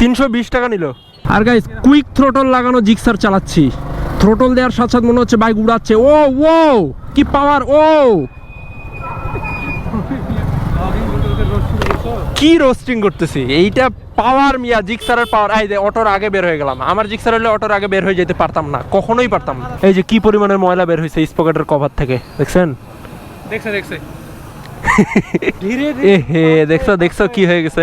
তিনশো বিশ টাকা নিল। আর গাইস কুইক থ্রোটল লাগানো জিক্সার চালাচ্ছি। থ্রোটল দেওয়ার সাথে সাথে মনে হচ্ছে বাইক উড়াচ্ছে। ও ও কি পাওয়ার ও। কি রোস্টিং করতেছি? এইটা পাওয়ার মিয়া জিক্সারের পাওয়ার এই অটোর আগে বের হয়ে গেলাম। আমার জিক্সার হলে অটোর আগে বের হয়ে যেতে পারতাম না। কখনোই পারতাম না। এই যে কি পরিমাণের ময়লা বের হয়েছে স্পকেটের কভার থেকে। দেখছেন? দেখছে দেখছে। দেখছ দেখছ কি হয়ে গেছে?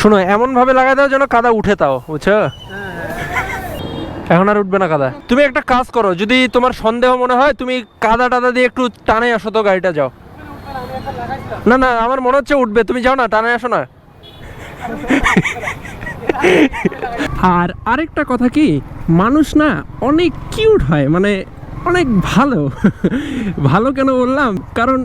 শোনো এমন ভাবে লাগাই দাও যেন কাদা উঠে তাও বুঝছ? এখন আর উঠবে না কাদা। তুমি একটা কাজ করো যদি তোমার সন্দেহ মনে হয় তুমি কাদা টাদা দিয়ে একটু টানে আসো তো গাড়িটা যাও। না না আমার মনে হচ্ছে উঠবে তুমি যাও না টানে আসো না। আর আরেকটা কথা কি মানুষ না অনেক কিউট হয় মানে অনেক ভালো। ভালো কেন বললাম? কারণ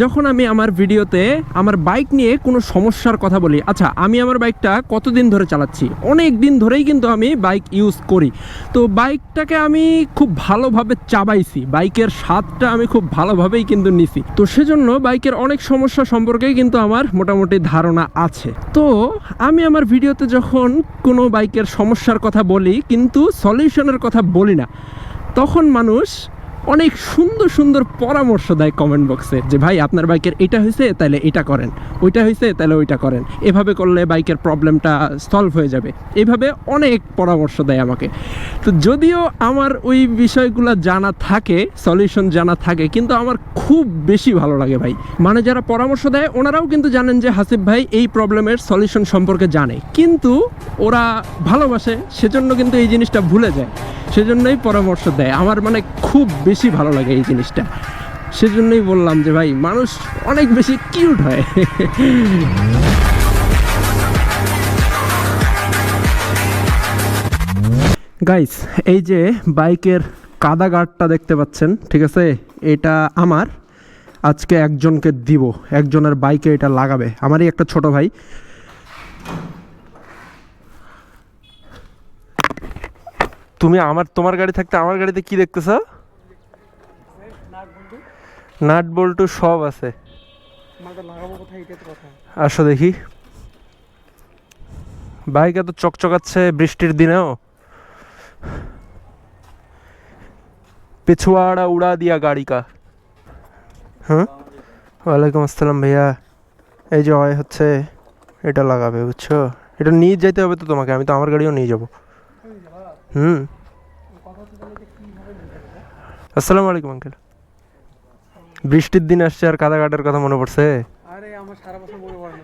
যখন আমি আমার ভিডিওতে আমার বাইক নিয়ে কোনো সমস্যার কথা বলি আচ্ছা আমি আমার বাইকটা কতদিন ধরে চালাচ্ছি? অনেক দিন ধরেই কিন্তু আমি বাইক ইউজ করি। তো বাইকটাকে আমি খুব ভালোভাবে চাবাইছি। বাইকের স্বাদটা আমি খুব ভালোভাবেই কিন্তু নিছি। তো সেজন্য বাইকের অনেক সমস্যা সম্পর্কেই কিন্তু আমার মোটামুটি ধারণা আছে। তো আমি আমার ভিডিওতে যখন কোনো বাইকের সমস্যার কথা বলি, কিন্তু সলিউশনের কথা বলি না। তখন মানুষ অনেক সুন্দর সুন্দর পরামর্শ দেয় কমেন্ট বক্সে যে, ভাই, আপনার বাইকের এটা হয়েছে, তাহলে এটা করেন। ওইটা হয়েছে, তাহলে ওইটা করেন। এভাবে করলে বাইকের প্রবলেমটা সলভ হয়ে যাবে। এভাবে অনেক পরামর্শ দেয় আমাকে। তো যদিও আমার ওই বিষয়গুলো জানা থাকে সলিউশন জানা থাকে, কিন্তু আমার খুব বেশি ভালো লাগে ভাই। মানে যারা পরামর্শ দেয়, ওনারাও কিন্তু জানেন যে হাসিফ ভাই, এই প্রবলেমের সলিউশন সম্পর্কে জানে। কিন্তু ওরা ভালোবাসে, সেজন্য কিন্তু এই জিনিসটা ভুলে যায়। সেজন্যই পরামর্শ দেয়। আমার মানে খুব বেশি ভালো লাগে এই জিনিসটা। সেজন্যই বললাম যে ভাই, মানুষ অনেক বেশি কিউট হয়। গাইস এই যে বাইকের কাদা গার্ডটা দেখতে পাচ্ছেন, ঠিক আছে? এটা আমার। আজকে একজনকে দিব, একজনের বাইকে এটা লাগাবে। আমারই একটা ছোট ভাই। তুমি আমার, তোমার গাড়ি থাকতে আমার গাড়িতে কি দেখতেছ? নাট বল্টু সব আছে। মালটা লাগাবো কোথায়? এটা তো কথা। আসো দেখি। বাইক এত চকচকাচ্ছে বৃষ্টির দিনেও। পিছুয়াড়া উড়া দিয়া গাড়ি কা হ্যাঁ? ওয়ালাইকুম আসসালাম ভাইয়া। এই যে হয় হচ্ছে এটা লাগাবে বুঝছ? এটা নিয়ে যেতে হবে তো তোমাকে আমি তো আমার গাড়িও নিয়ে যাব। হুম। আসসালামু আলাইকুম আঙ্কেল। বৃষ্টির দিন আসছে আর কাদা কাটার কথা মনে পড়ছে? আরে আমার সারা বছর মনে পড়ে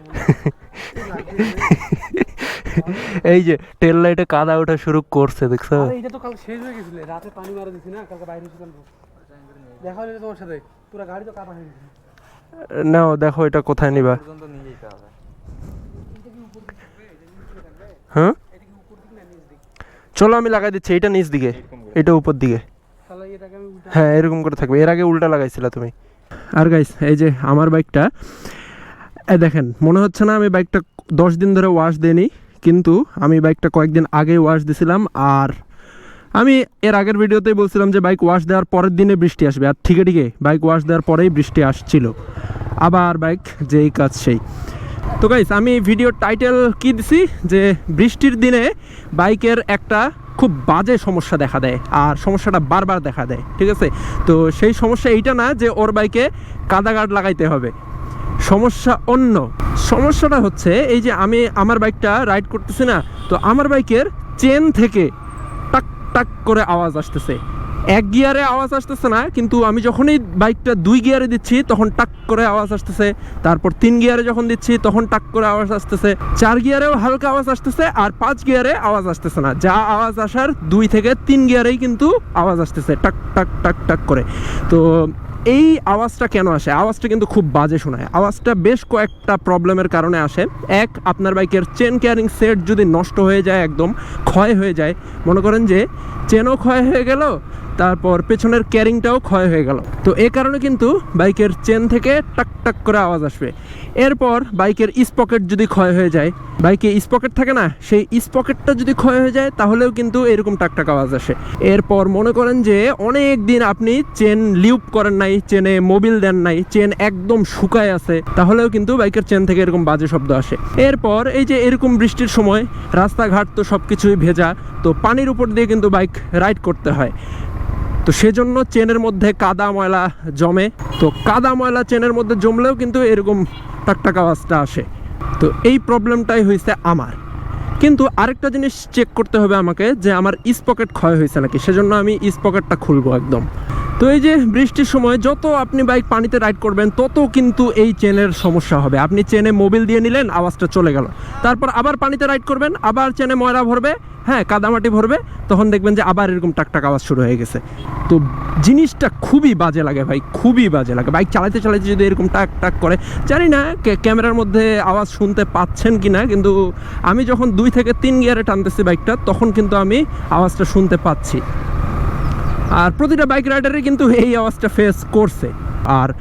এই যে টেল লাইটে কাদা ওঠা শুরু করছে দেখছ? এটা তো কাল শেষ হয়ে গেছিল। রাতে পানি মারা দিছি না কালকে বাইরে ছিলাম দেখা হলো তোমার সাথে। পুরো গাড়ি তো কাটা হয়ে গেছে। নাও দেখো এটা কোথায় নিবা। হ্যাঁ? চলো আমি লাগাই দিচ্ছি এটা নিচ দিকে। এটা উপর দিকে তাহলে এটাকে আমি উল্টা হ্যাঁ এরকম করে থাকবে। এর আগে উল্টা লাগাইছিলা তুমি। আর গাইস এই যে আমার বাইকটা দেখেন মনে হচ্ছে না আমি বাইকটা দশ দিন ধরে ওয়াশ দিইনি কিন্তু আমি বাইকটা কয়েকদিন আগে ওয়াশ দিছিলাম আর আমি এর আগের ভিডিওতেই বলছিলাম যে বাইক ওয়াশ দেওয়ার পরের দিনে বৃষ্টি আসবে। আর ঠিকই ঠিকই বাইক ওয়াশ দেওয়ার পরেই বৃষ্টি আসছিল। আবার বাইক যেই কাজ সেই। তো গাইস আমি ভিডিওর টাইটেল কি দিছি? যে বৃষ্টির দিনে বাইকের একটা খুব বাজে সমস্যা দেখা দেয়, আর সমস্যাটা বারবার দেখা দেয়, ঠিক আছে? তো সেই সমস্যা এইটা না যে ওর বাইকে কাদা গার্ড লাগাইতে হবে। সমস্যা অন্য। সমস্যাটা হচ্ছে এই যে আমি আমার বাইকটা রাইড করতেছি না, তো আমার বাইকের চেন থেকে টাক টাক করে আওয়াজ আসতেছে। এক গিয়ারে আওয়াজ আসতেছে না, কিন্তু আমি যখনই বাইকটা দুই গিয়ারে দিচ্ছি, তখন টাক করে আওয়াজ আসতেছে। তারপর তিন গিয়ারে যখন দিচ্ছি, তখন টাক করে আওয়াজ আসতেছে। চার গিয়ারেও হালকা আওয়াজ আসতেছে আর পাঁচ গিয়ারে আওয়াজ আসতেছে না। যা আওয়াজ আসার দুই থেকে তিন গিয়ারেই কিন্তু আওয়াজ আসতেছে, টাক টাক টাক টাক করে। তো এই আওয়াজটা কেন আসে? আওয়াজটা কিন্তু খুব বাজে শোনায়। আওয়াজটা বেশ কয়েকটা প্রবলেমের কারণে আসে। এক, আপনার বাইকের চেন কেয়ারিং সেট যদি নষ্ট হয়ে যায়, একদম ক্ষয় হয়ে যায়, মনে করেন যে, চেনও ক্ষয় হয়ে গেল তারপর পেছনের ক্যারিংটাও ক্ষয় হয়ে গেল। তো এ কারণে কিন্তু বাইকের চেন থেকে টাক টাক করে আওয়াজ আসবে। এরপর বাইকের স্পকেট যদি ক্ষয় হয়ে যায়, বাইকে স্পকেট থাকে না, সেই স্পকেটটা যদি ক্ষয় হয়ে যায়, তাহলেও কিন্তু এরকম টাক টাক আওয়াজ আসে। এরপর মনে করেন যে অনেক দিন আপনি চেন লিউপ করেন নাই, চেনে মোবিল দেন নাই, চেন একদম শুকায় আছে, তাহলেও কিন্তু বাইকের চেন থেকে এরকম বাজে শব্দ আসে। এরপর এই যে এরকম বৃষ্টির সময় রাস্তাঘাট তো সব কিছুই ভেজা, তো পানির উপর দিয়ে কিন্তু বাইক রাইড করতে হয়। তো সেজন্য চেনের মধ্যে কাদা ময়লা জমে। তো কাদা ময়লা চেনের মধ্যে জমলেও কিন্তু এরকম টাকটাক আওয়াজটা আসে। তো এই প্রবলেমটাই হয়েছে আমার। কিন্তু আরেকটা জিনিস চেক করতে হবে আমাকে যে আমার ইস পকেট ক্ষয় হয়েছে নাকি? সেজন্য আমি ইস পকেটটা খুলবো একদম। তো এই যে বৃষ্টির সময় যত আপনি বাইক পানিতে রাইড করবেন, তত কিন্তু এই চেনের সমস্যা হবে। আপনি চেনে মোবিল দিয়ে নিলেন, আওয়াজটা চলে গেল। তারপর আবার পানিতে রাইড করবেন, আবার চেনে ময়লা ভরবে হ্যাঁ কাদামাটি ভরবে, তখন দেখবেন যে আবার এরকম টাকটাক আওয়াজ শুরু হয়ে গেছে। তো জিনিসটা খুবই বাজে লাগে ভাই, খুবই বাজে লাগে। বাইক চালাতে চালাতে যদি এরকম টাক টাক করে, জানি না ক্যামেরার মধ্যে আওয়াজ শুনতে পাচ্ছেন কি না কিন্তু আমি যখন দুই থেকে তিন গিয়ারে টানতেছি বাইকটা, তখন কিন্তু আমি আওয়াজটা শুনতে পাচ্ছি। আর প্রতিটা বাইক রাইডারই কিন্তু এই আওয়াজটা ফেস করছে। আর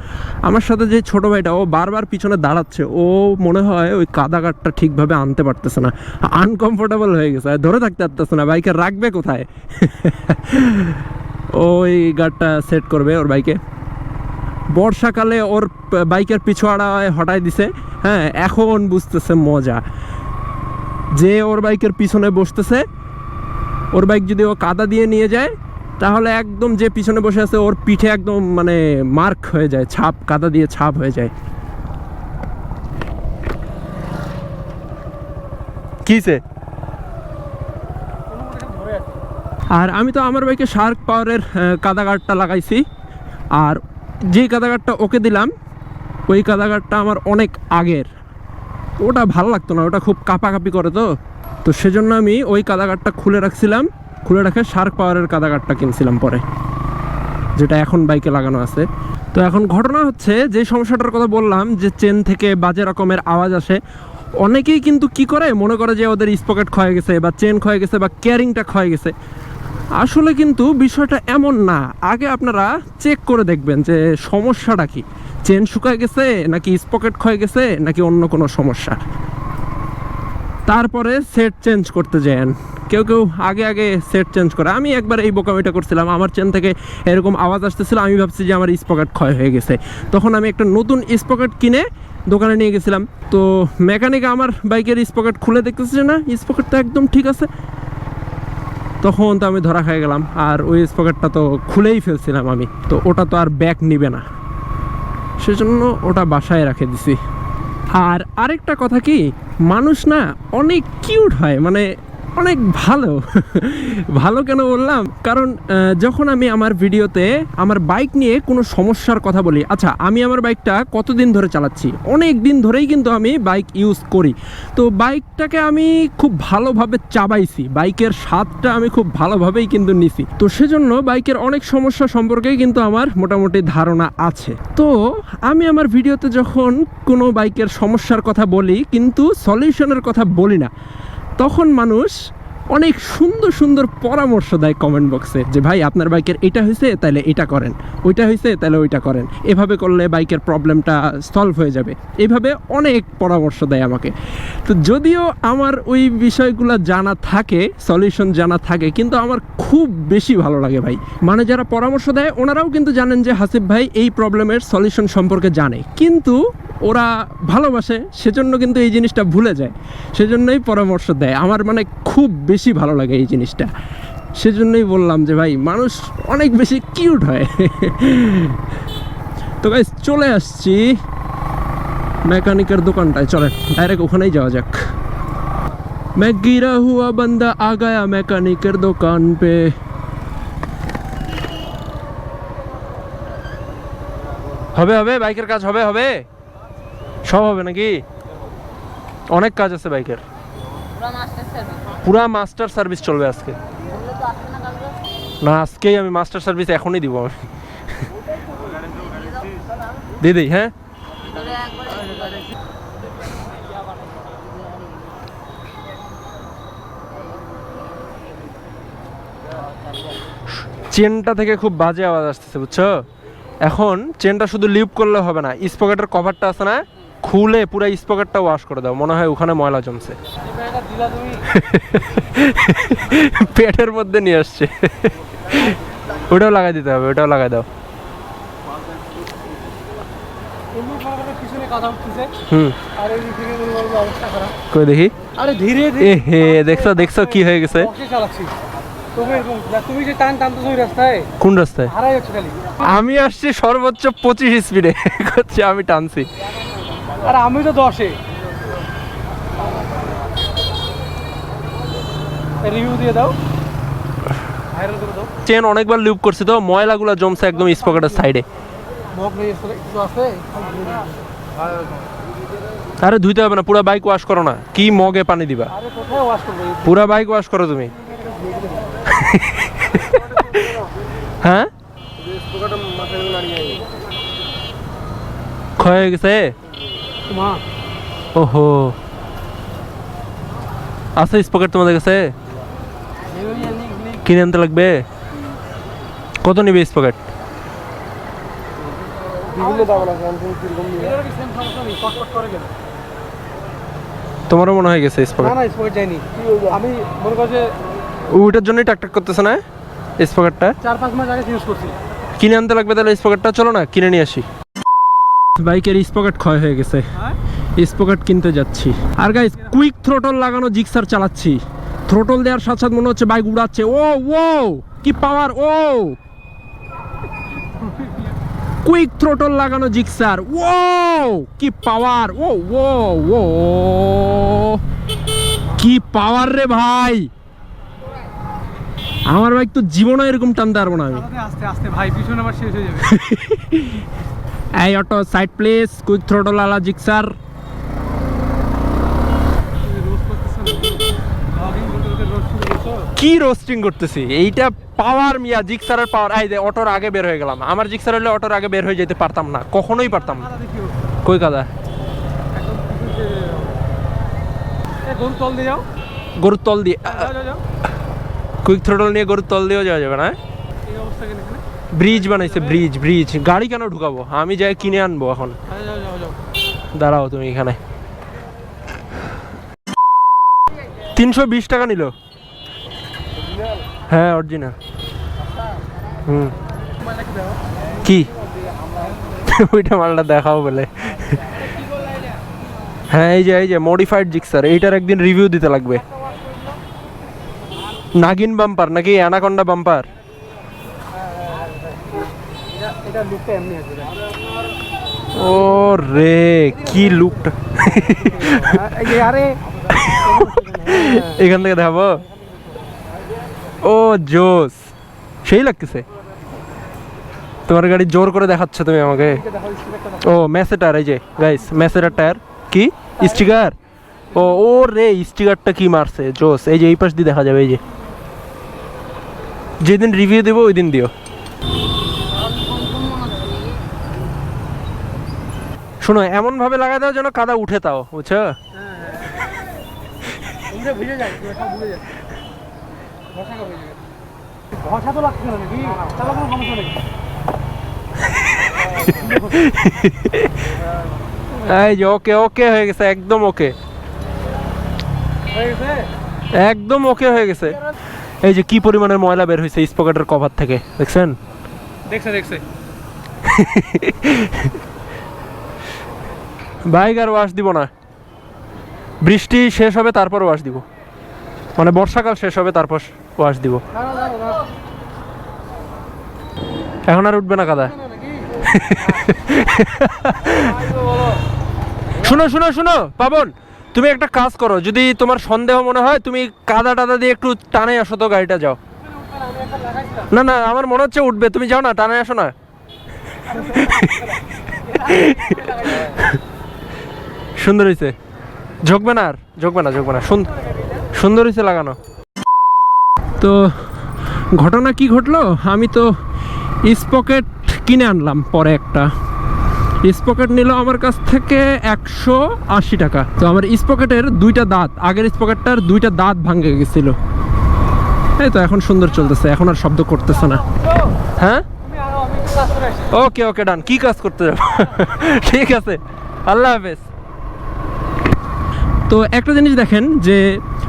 আমার সাথে যে ছোট ভাইটা, ও বারবার পিছনে দাঁড়াচ্ছে, ও মনে হয় ওই কাদা ঠিকভাবে আনতে পারতেছে না। আনকমফোর্টেবল হয়ে গেছে, আর ধরে থাকতে পারতেছে না, বাইকে রাখবে কোথায়? ওই গাড়টা সেট করবে ওর বাইকে। বর্ষাকালে ওর বাইকের পিছু আড়ায় হটাই দিছে হ্যাঁ এখন বুঝতেছে মজা। যে ওর বাইকের পিছনে বসতেছে, ওর বাইক যদি ও কাদা দিয়ে নিয়ে যায় তাহলে একদম যে পিছনে বসে আছে, ওর পিঠে একদম মানে মার্ক হয়ে যায়, ছাপ, কাদা দিয়ে ছাপ হয়ে যায়। ধরে আর আমি তো আমার বাইকে শার্ক পাওয়ারের কাদা গার্ডটা লাগাইছি। আর যে কাদা গার্ডটা ওকে দিলাম, ওই কাদা গার্ডটা আমার অনেক আগের। ওটা ভালো লাগতো না, ওটা খুব কাঁপাকাঁপি করে তো। তো সেজন্য আমি ওই কাদা গার্ডটা খুলে রাখছিলাম। খুলে রাখে শার্ক পাওয়ারের কাদা গার্ডটা কিনছিলাম পরে, যেটা এখন বাইকে লাগানো আছে। তো এখন ঘটনা হচ্ছে, যে সমস্যাটার কথা বললাম, যে চেন থেকে বাজে রকমের আওয়াজ আসে, অনেকেই কিন্তু কি করে? মনে করে যে ওদের স্পকেট ক্ষয়ে গেছে, বা চেন ক্ষয়ে গেছে, বা ক্যারিংটা ক্ষয়ে গেছে। আসলে কিন্তু বিষয়টা এমন না। আগে আপনারা চেক করে দেখবেন যে সমস্যাটা কি। চেন শুকায় গেছে, নাকি স্পকেট ক্ষয়ে গেছে, নাকি অন্য কোনো সমস্যা? তারপরে সেট চেঞ্জ করতে যান। কেউ কেউ আগে আগে সেট চেঞ্জ করে। আমি একবার এই বোকামিটা করছিলাম, আমার চেন থেকে এরকম আওয়াজ আসতেছিল, আমি ভাবছি যে আমার স্পকেট ক্ষয় হয়ে গেছে। তখন আমি একটা নতুন স্পকেট কিনে দোকানে নিয়ে গেছিলাম। তো মেকানিক আমার বাইকের স্পকেট খুলে দেখতেছে যে না স্পকেট তো একদম ঠিক আছে। তখন তো আমি ধরা খেয়ে গেলাম, আর ওই স্পকেটটা তো খুলেই ফেলছিলাম আমি। তো ওটা তো আর ব্যাক নিবে না। সেজন্য ওটা বাসায় রেখে দিছি। আর আরেকটা কথা কি মানুষ না অনেক কিউট হয়। মানে অনেক ভালো। ভালো কেন বললাম? কারণ যখন আমি আমার ভিডিওতে আমার বাইক নিয়ে কোনো সমস্যার কথা বলি আচ্ছা আমি আমার বাইকটা কতদিন ধরে চালাচ্ছি? অনেক দিন ধরেই কিন্তু আমি বাইক ইউজ করি। তো বাইকটাকে আমি খুব ভালোভাবে চাবাইছি। বাইকের স্বাদটা আমি খুব ভালোভাবেই কিন্তু নিছি। তো সেজন্য বাইকের অনেক সমস্যা সম্পর্কেই কিন্তু আমার মোটামুটি ধারণা আছে। তো আমি আমার ভিডিওতে যখন কোনো বাইকের সমস্যার কথা বলি, কিন্তু সলিউশনের কথা বলি না তখন মানুষ অনেক সুন্দর সুন্দর পরামর্শ দেয় কমেন্ট বক্সে যে, ভাই, আপনার বাইকের এটা হয়েছে তাহলে এটা করেন। ওইটা হয়েছে তাহলে ওইটা করেন। এভাবে করলে বাইকের প্রবলেমটা সলভ হয়ে যাবে। এভাবে অনেক পরামর্শ দেয় আমাকে। তো যদিও আমার ওই বিষয়গুলো জানা থাকে সলিউশন জানা থাকে, কিন্তু আমার খুব বেশি ভালো লাগে ভাই। মানে যারা পরামর্শ দেয়, ওনারাও কিন্তু জানেন যে, হাসিফ ভাই, এই প্রবলেমের সলিউশন সম্পর্কে জানে। কিন্তু ওরা ভালোবাসে সেজন্য কিন্তু এই জিনিসটা ভুলে যায় সেজন্যই পরামর্শ দেয় আমার মানে খুব বেশি ভালো লাগে এই জিনিসটা সেজন্যই বললাম যে ভাই মানুষ অনেক বেশি কিউট হয় তো গাইস চলে আসছি মেকানিকের দোকানটায় চলেন ডাইরেক্ট ওখানেই যাওয়া যাক मैं गिरा हुआ बंदा आ गया मैकेनिकर दुकान पे হবে হবে বাইকের কাজ হবে হবে সব হবে নাকি? অনেক কাজ আছে বাইকের। পুরা মাস্টার সার্ভিস চলবে আজকে। না আজকেই আমি মাস্টার সার্ভিস এখনই দিব আমি। দিদি হ্যাঁ? চেনটা থেকে খুব বাজে আওয়াজ আসতেছে বুঝছ? এখন চেনটা শুধু লিপ করলে হবে না স্পকেটের কভারটা আছে না? খুলে পুরো স্পকেটটা ওয়াশ করে দাও মনে হয় ওখানে ময়লা জমছে। পেটের মধ্যে নিয়ে আসছে। ওটাও লাগাই দিতে হবে ওটাও লাগাই দাও। কই দেখি? আরে ধীরে হে দেখছ দেখছ কি হয়ে গেছে? কোন রাস্তায়? আমি আসছি সর্বোচ্চ পঁচিশ স্পিডে আমি টানছি। আর আমি তো দশে। রিভিউ দিয়ে দাও। চেন অনেকবার লুপ করছি তো ময়লাগুলো জমছে একদম স্পকেটের সাইডে আরে ধুইতে হবে না পুরো বাইক ওয়াশ করো না। কি মগে পানি দিবা? পুরা বাইক ওয়াশ করো তুমি। হ্যাঁ? ক্ষয় হয়ে গেছে? ওহো। আছে স্পকেট তোমাদের কাছে? কিনে আনতে লাগবে? কত নিবে স্পকেট তোমারও মনে হয়ে গেছে স্পকেট না না স্পোর্ট যায়নি। আমি মনে করছি ওইটার জন্যই টাক টাক করতেছে না? স্পকেটটা চার পাঁচ মাস আগে ইউজ করছি। কিনে আনতে লাগবে তাহলে স্পকেটটা চলো না কিনে নিয়ে আসি। বাইকের স্পকেট ক্ষয় হয়ে গেছে। স্পকেট কিনতে যাচ্ছি। আর গাইস কুইক থ্রোটল লাগানো জিক্সার চালাচ্ছি। থ্রোটল দেওয়ার সাথে সাথে মনে হচ্ছে বাইক উড়াচ্ছে। ও ও কি পাওয়ার ও। কুইক থ্রোটল লাগানো জিক্সার ও কি পাওয়ার ও ও ও। কি পাওয়ার রে ভাই। আমার বাইক তো জীবনে এরকম টানতে পারব না আমি। আস্তে আস্তে ভাই পিছনে আবার শেষ হয়ে যাবে। এই auto side place quick throttle আলা জিক্সার। কি রোস্টিং করতেছি? এইটা পাওয়ার মিয়া জিক্সারের পাওয়ার এই যে অটোর আগে বের হয়ে গেলাম। আমার জিক্সার হলে অটোর আগে বের হয়ে যেতে পারতাম না। কখনোই পারতাম না। কই কাদা? একদম পিছনে এ গরু তল দিয়ে যাও। গরুর তল দিয়ে কুইক থ্রোটল নিয়ে গরুর তল দিয়েও যাওয়া যাবে না এই অবস্থা কেন ব্রিজ বানাইছে ব্রিজ ব্রিজ গাড়ি কেন ঢুকাবো? আমি যাই কিনে আনব এখন। দাঁড়াও তুমি এখানে। তিনশো বিশ টাকা নিল। হ্যাঁ অরিজিনাল হুম। কি? ওইটা মালটা দেখাও বলে। হ্যাঁ এই যে এই যে মডিফাইড জিক্সার এইটার একদিন রিভিউ দিতে লাগবে। নাগিন বাম্পার, নাকি অ্যানাকন্ডা বাম্পার? এটা লুকটা এমনি ও রে কি লুকটা আরে এখান থেকে দেখাবো? ও জোস। সেই লাগতেছে? তোমার গাড়ি জোর করে দেখাচ্ছ তুমি আমাকে? ও ম্যাসেটার এই যে গাইস ম্যাসেটার টায়ার কি? স্টিকার ও ও রে স্টিকারটা কি মারছে? জোস এই যে এই পাশ দিয়ে দেখা যাবে এই যে। যেদিন রিভিউ দেবো ওই দিন দিও। শোনো এমন ভাবে লাগা দাও যেন কাদা উঠে তাও বুঝছ? কোনো সমস্যা নেই। এই যে ওকে ওকে হয়ে গেছে একদম ওকে। একদম ওকে হয়ে গেছে। এই যে কি পরিমাণের ময়লা বের হয়েছে স্পকেটের কভার থেকে দেখছেন? দেখছে দেখছে। বাইক আর ওয়াশ দিব না। বৃষ্টি শেষ হবে, তারপর ওয়াশ দিব। মানে বর্ষাকাল শেষ হবে, তারপর ওয়াশ দিব। এখন আর উঠবে না কাদা। শুনো শুনো শুনো, পাবন, তুমি একটা কাজ করো। যদি তোমার সন্দেহ মনে হয়, তুমি কাদা টাদা দিয়ে একটু টানে আসো তো গাড়িটা, যাও। না না, আমার মনে হচ্ছে উঠবে। তুমি যাও না, টানে আসো না। সুন্দর হয়েছে ঝোঁকবে না আর ঝোঁকবে না ঝোঁকবে না সুন্দর হয়েছে লাগানো। তো ঘটনা কি ঘটলো? আমি তো স্পকেট কিনে আনলাম পরে একটা। স্পকেট নিল আমার কাছ থেকে একশো আশি টাকা। তো আমার স্পকেটের দুইটা দাঁত, আগের স্পকেটটার দুইটা দাঁত ভাঙে গেছিল। এই তো এখন সুন্দর চলতেছে, এখন আর শব্দ করতেছে না। হ্যাঁ? ওকে ওকে ডান কি কাজ করতে যাব? ঠিক আছে। আল্লাহ হাফেজ। তো একটা জিনিস দেখেন যে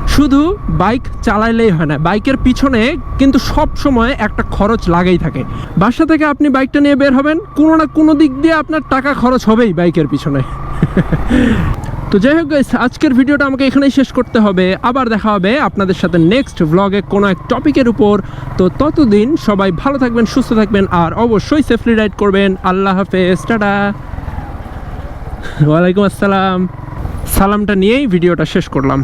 শুধু বাইক চালাইলেই হয় না, বাইকের পিছনে কিন্তু সব সময় একটা খরচ লাগেই থাকে। বাসা থেকে আপনি বাইকটা নিয়ে বের হবেন, কোনো না কোনো দিক দিয়ে আপনার টাকা খরচ হবেই বাইকের পিছনে। তো যাই হোক আজকের ভিডিওটা আমাকে এখানেই শেষ করতে হবে। আবার দেখা হবে আপনাদের সাথে নেক্সট ভ্লগে কোনো এক টপিকের উপর। তো ততদিন সবাই ভালো থাকবেন, সুস্থ থাকবেন, আর অবশ্যই সেফলি রাইড করবেন। আল্লাহ হাফেজ, টাটা। ওয়ালাইকুম আসসালাম। সালামটা নিয়েই ভিডিওটা শেষ করলাম।